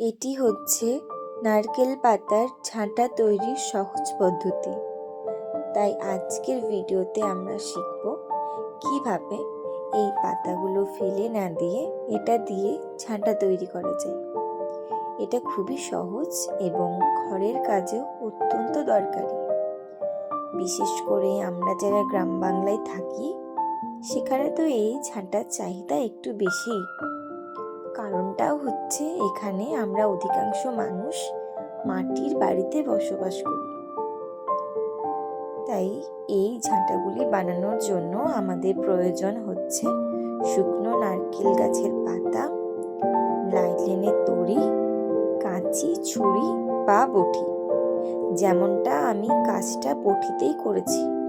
এটি হচ্ছে নারকেল পাতার ঝাঁটা তৈরির সহজ পদ্ধতি। তাই আজকের ভিডিওতে আমরা শিখব কীভাবে এই পাতাগুলো ফেলে না দিয়ে এটা দিয়ে ঝাঁটা তৈরি করা যায়। এটা খুবই সহজ এবং ঘরের কাজেও অত্যন্ত দরকারি। বিশেষ করে আমরা যারা গ্রাম বাংলায় থাকি, সেখানে তো এই ঝাঁটার চাহিদা একটু বেশি কারণটাও হচ্ছে এখানে আমরা অধিকাংশ মানুষ মাটির বাড়িতে বসবাস করি। তাই এই ঝাঁটাগুলি বানানোর জন্য আমাদের প্রয়োজন হচ্ছে শুকনো নারকেল গাছের পাতা লাইলেনের দড়ি কাঁচি, ছুরি বা বটি। যেমনটা আমি কাজটা বটিতেই করেছি।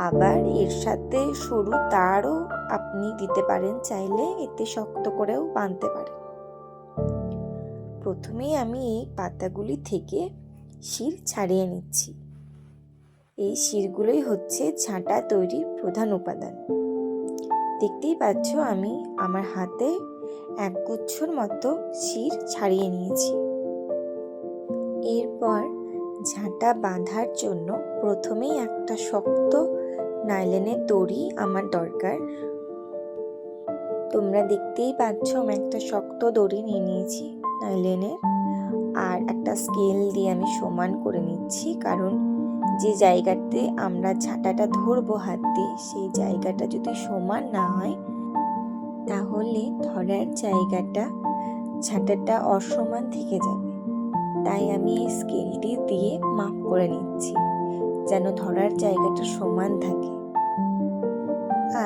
আবার এর সাথে সরু তারও আপনি দিতে পারেন চাইলে, এতে শক্ত করেও বাঁধতে পারেন। প্রথমেই আমি এই পাতাগুলি থেকে শির ছাড়িয়ে নিচ্ছি। এই শিরগুলোই হচ্ছে ঝাঁটা তৈরির প্রধান উপাদান। দেখতেই পাচ্ছ আমি আমার হাতে এক গুচ্ছর মতো শির ছাড়িয়ে নিয়েছি। এরপর ঝাঁটা বাঁধার জন্য প্রথমেই একটা শক্ত নাইলনের দড়ি আমার দরকার। তোমরা দেখতেই পাচ্ছ আমি একটা শক্ত দড়ি নিয়ে নিয়েছি নাইলেনের। আর একটা স্কেল দিয়ে আমি সমান করে নিচ্ছি, কারণ যে জায়গাতে আমরা ঝাঁটাটা ধরবো হাত দিয়ে, সেই জায়গাটা যদি সমান না হয়, তাহলে ধরার জায়গাটা ঝাঁটাটা অসমান থেকে যাবে। তাই আমি এই স্কেলটি দিয়ে মাপ করে নিচ্ছি। যেন ধরার জায়গাটা সমান থাকে।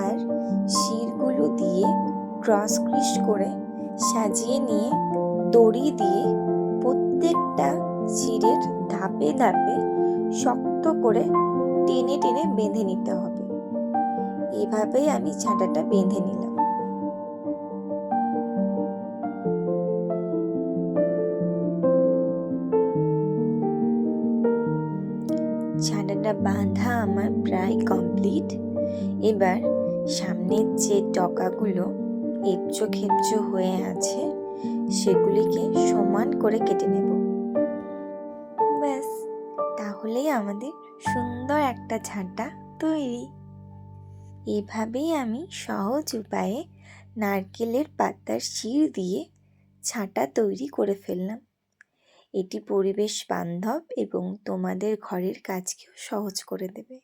আর শিরগুলো দিয়ে ক্রস ক্রিস করে সাজিয়ে নিয়ে দড়ি দিয়ে প্রত্যেকটা শিরের ধাপে ধাপে শক্ত করে টেনে টেনে বেঁধে নিতে হবে। এভাবেই আমি ছাঁটাটা বেঁধে নিলাম। ছানাটা বাঁধা আমার প্রায় কমপ্লিট এবার সামনের যে ডকাগুলো এবচো খেপচো হয়ে আছে, সেগুলিকে সমান করে কেটে নেব। ব্যাস, তাহলেই আমাদের সুন্দর একটা ঝাঁটা তৈরি। এভাবেই আমি সহজ উপায়ে নারকেলের পাতার শির দিয়ে ছাঁটা তৈরি করে ফেললাম। এটি পরিবেশ বান্ধব এবং তোমাদের ঘরের কাজকেও সহজ করে দেবে।